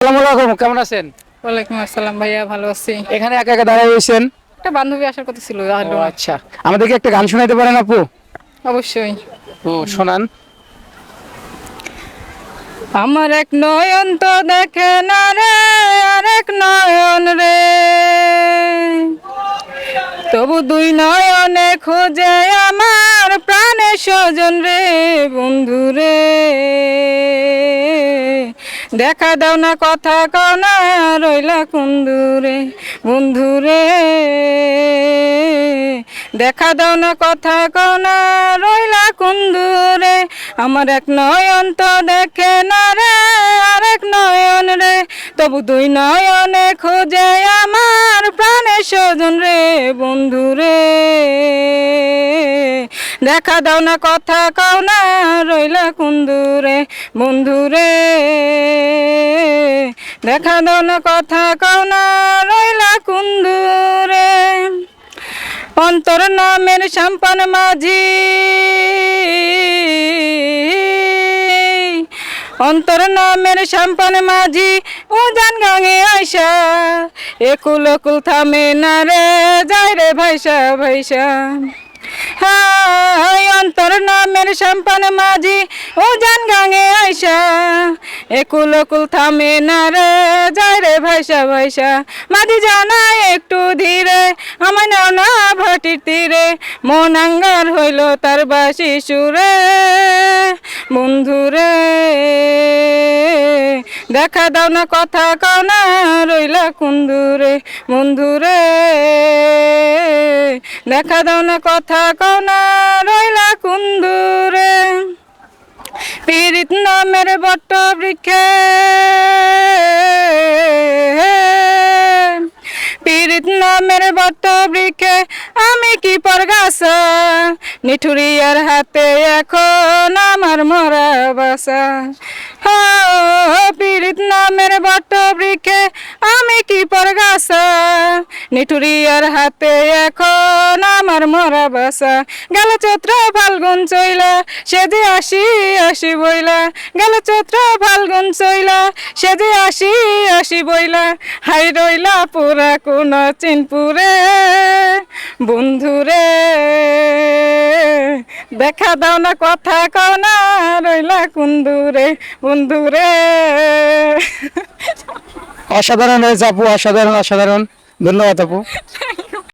আসসালামু কেমন আছেন? ওয়ালাইকুম আসসালাম ভাইয়া ভালো আছি। এখানে একা একা দাঁড়িয়ে রয়েছেন? একটা বান্ধবী আসার কথা ছিল। আচ্ছা। আমাদেরকে একটা গান শোনাতে পারেন আপু? অবশ্যই। ও শোনান। আমার এক নয়ন তো দেখে না রে আরেক নয়ন রে। তবু দুই নয়নে খোঁজে আমার প্রাণে স্বজন রে বন্ধু রে। দেখা দাও না কথা কও না, রইলা কুন্দুরে বন্ধু রে দেখা দাও না কথা কও না, রইলা কুন্দুরে, আমার এক নয়ন তো দেখে না রে আরেক নয়ন রে। তবু দুই নয়নে খোঁজে আমার প্রাণের স্বজন রে বন্ধু রে দেখা দাও না কথা কও না, রইলা কুন্দুরে বন্ধু রে দেখা দাও না কথা কও না, রইলা কুন্দুরে। অন্তর নামের সম্পান মাঝি। অন্তর নামের সম্পান মাঝি, উজান গাঙে আইসা। একুল কুল থামে না রে যাই রে ভাইসা ভাইসা। অন্তর নামের সম্পান মাঝি, উজান গাঙে আইসা। একুল কুল থামে না রে যাই রে ভাইসা ভাইসা। মাঝি জানা একটু ধীরে, আমার নাও না ভাটির তীরে, মন আঙ্গার হইল তার বাসি সুরে বন্ধুরে দেখা দাও না কথা রইলা কুন্দুরে বন্ধুরে দেখা দাও না, কথা কও না, রইলা কুন্দুরে পীড়িত নামের বট্ট বৃক্ষে। পীড়িত নামের বট্ট বৃক্ষে আমি কি পরগাছা নিঠুরিয়ার হাতে এখন আমার মরা বাসা। পীড়িত নামের বট্ট বৃক্ষে পরগাছা নিঠুরিয়ার হাতে এখন আমার মরা বাসা। গেল চৈত্র ফাল্গুন চইলা সে যে আসি আসি বইলা। গেল চৈত্র ফাল্গুন চইলা সে যে আসি আসি বইলা। হাই রইলা পুরা কোন চিনপুরে, বন্ধুরে। দেখা দাও না, কথা কও না, রইলা কুন্দুরে, বন্ধুরে। অসাধারণ হয়েছে আপু অসাধারণ অসাধারণ। ধন্যবাদ আপু।